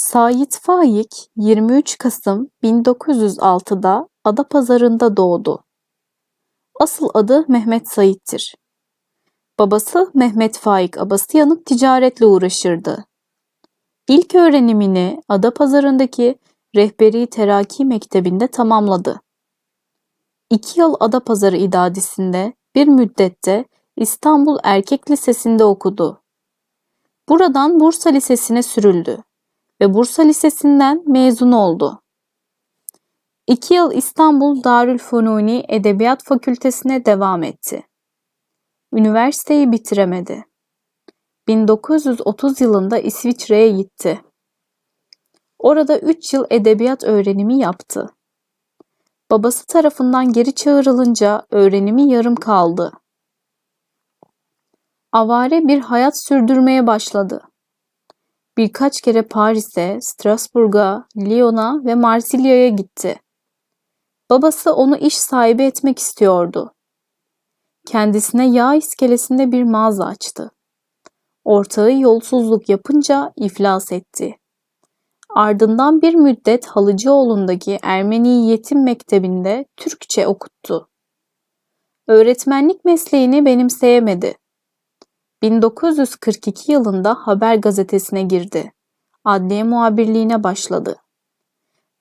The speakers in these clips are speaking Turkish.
Sait Faik 23 Kasım 1906'da Adapazarı'nda doğdu. Asıl adı Mehmet Sait'tir. Babası Mehmet Faik Abasıyanık ticaretle uğraşırdı. İlk öğrenimini Adapazarı'ndaki Rehberi Teraki Mektebi'nde tamamladı. İki yıl Adapazarı İdadisi'nde, bir müddette İstanbul Erkek Lisesi'nde okudu. Buradan Bursa Lisesi'ne sürüldü ve Bursa Lisesi'nden mezun oldu. İki yıl İstanbul Darülfünuni Edebiyat Fakültesine devam etti. Üniversiteyi bitiremedi. 1930 yılında İsviçre'ye gitti. Orada 3 yıl edebiyat öğrenimi yaptı. Babası tarafından geri çağrılınca öğrenimi yarım kaldı. Avare bir hayat sürdürmeye başladı. Birkaç kere Paris'e, Strasbourg'a, Lyon'a ve Marsilya'ya gitti. Babası onu iş sahibi etmek istiyordu. Kendisine yağ iskelesinde bir mağaza açtı. Ortağı yolsuzluk yapınca iflas etti. Ardından bir müddet Halıcıoğlu'ndaki Ermeni Yetim Mektebi'nde Türkçe okuttu. Öğretmenlik mesleğini benimseyemedi. 1942 yılında Haber gazetesine girdi. Adliye muhabirliğine başladı.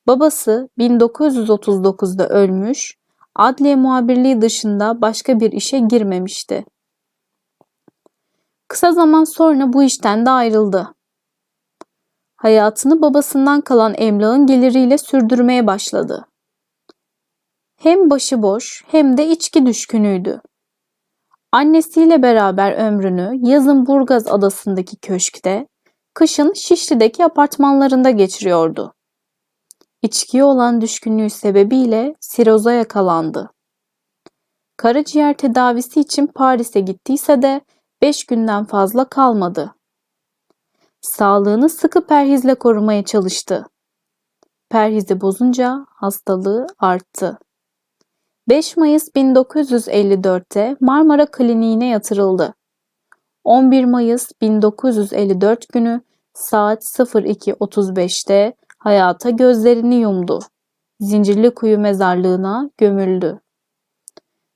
Babası 1939'da ölmüş, adliye muhabirliği dışında başka bir işe girmemişti. Kısa zaman sonra bu işten de ayrıldı. Hayatını babasından kalan emlakın geliriyle sürdürmeye başladı. Hem başıboş hem de içki düşkünüydü. Annesiyle beraber ömrünü yazın Burgaz adasındaki köşkte, kışın Şişli'deki apartmanlarında geçiriyordu. İçkiye olan düşkünlüğü sebebiyle siroza yakalandı. Karaciğer tedavisi için Paris'e gittiyse de 5 günden fazla kalmadı. Sağlığını sıkı perhizle korumaya çalıştı. Perhizi bozunca hastalığı arttı. 5 Mayıs 1954'te Marmara Kliniğine yatırıldı. 11 Mayıs 1954 günü saat 02.35'te hayata gözlerini yumdu. Zincirli Kuyu mezarlığına gömüldü.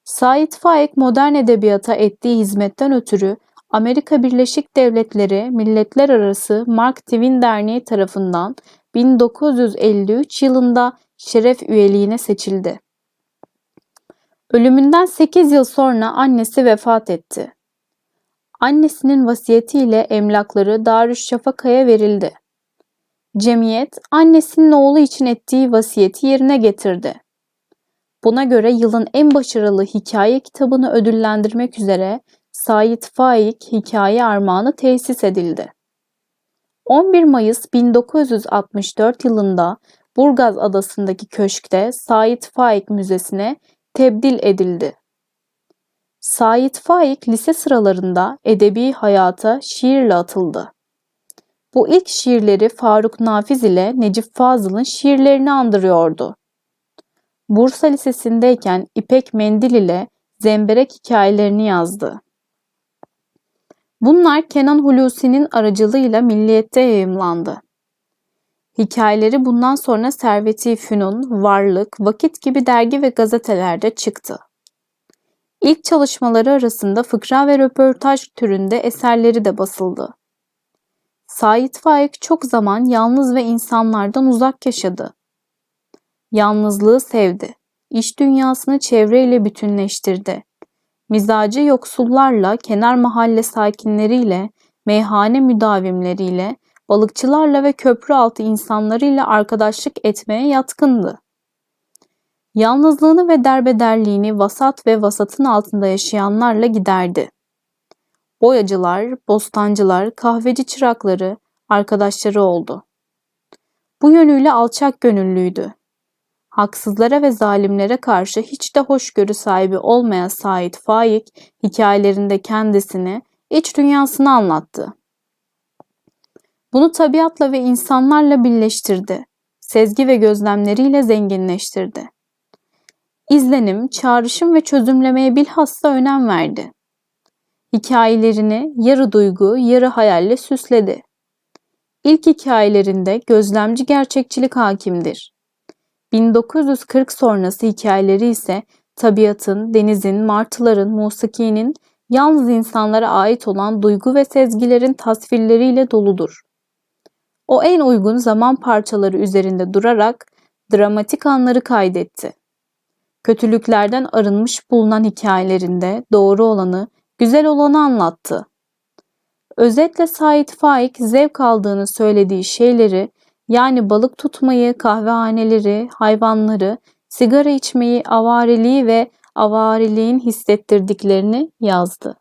Sait Faik modern edebiyata ettiği hizmetten ötürü Amerika Birleşik Devletleri Milletler Arası Mark Twain Derneği tarafından 1953 yılında şeref üyeliğine seçildi. Ölümünden 8 yıl sonra annesi vefat etti. Annesinin vasiyetiyle emlakları Darüşşafaka'ya verildi. Cemiyet annesinin oğlu için ettiği vasiyeti yerine getirdi. Buna göre yılın en başarılı hikaye kitabını ödüllendirmek üzere Sait Faik Hikaye Armağanı tesis edildi. 11 Mayıs 1964 yılında Burgaz adasındaki köşkte Sait Faik Müzesi'ne tebdil edildi. Sait Faik lise sıralarında edebi hayata şiirle atıldı. Bu ilk şiirleri Faruk Nafiz ile Necip Fazıl'ın şiirlerini andırıyordu. Bursa Lisesi'ndeyken İpek Mendil ile Zemberek hikayelerini yazdı. Bunlar Kenan Hulusi'nin aracılığıyla Milliyet'te yayımlandı. Hikayeleri bundan sonra Servet-i Fünun, Varlık, Vakit gibi dergi ve gazetelerde çıktı. İlk çalışmaları arasında fıkra ve röportaj türünde eserleri de basıldı. Sait Faik çok zaman yalnız ve insanlardan uzak yaşadı. Yalnızlığı sevdi. İş dünyasını çevreyle bütünleştirdi. Mizacı yoksullarla, kenar mahalle sakinleriyle, meyhane müdavimleriyle, balıkçılarla ve köprü altı insanlarıyla arkadaşlık etmeye yatkındı. Yalnızlığını ve derbederliğini vasat ve vasatın altında yaşayanlarla giderdi. Boyacılar, bostancılar, kahveci çırakları, arkadaşları oldu. Bu yönüyle alçak gönüllüydü. Haksızlara ve zalimlere karşı hiç de hoşgörü sahibi olmayan Sait Faik hikayelerinde kendisini, iç dünyasını anlattı. Bunu tabiatla ve insanlarla birleştirdi. Sezgi ve gözlemleriyle zenginleştirdi. İzlenim, çağrışım ve çözümlemeye bilhassa önem verdi. Hikayelerini yarı duygu, yarı hayalle süsledi. İlk hikayelerinde gözlemci gerçekçilik hakimdir. 1940 sonrası hikayeleri ise tabiatın, denizin, martıların, musikinin yalnız insanlara ait olan duygu ve sezgilerin tasvirleriyle doludur. O en uygun zaman parçaları üzerinde durarak dramatik anları kaydetti. Kötülüklerden arınmış bulunan hikayelerinde doğru olanı, güzel olanı anlattı. Özetle Sait Faik zevk aldığını söylediği şeyleri yani balık tutmayı, kahvehaneleri, hayvanları, sigara içmeyi, avareliği ve avariliğin hissettirdiklerini yazdı.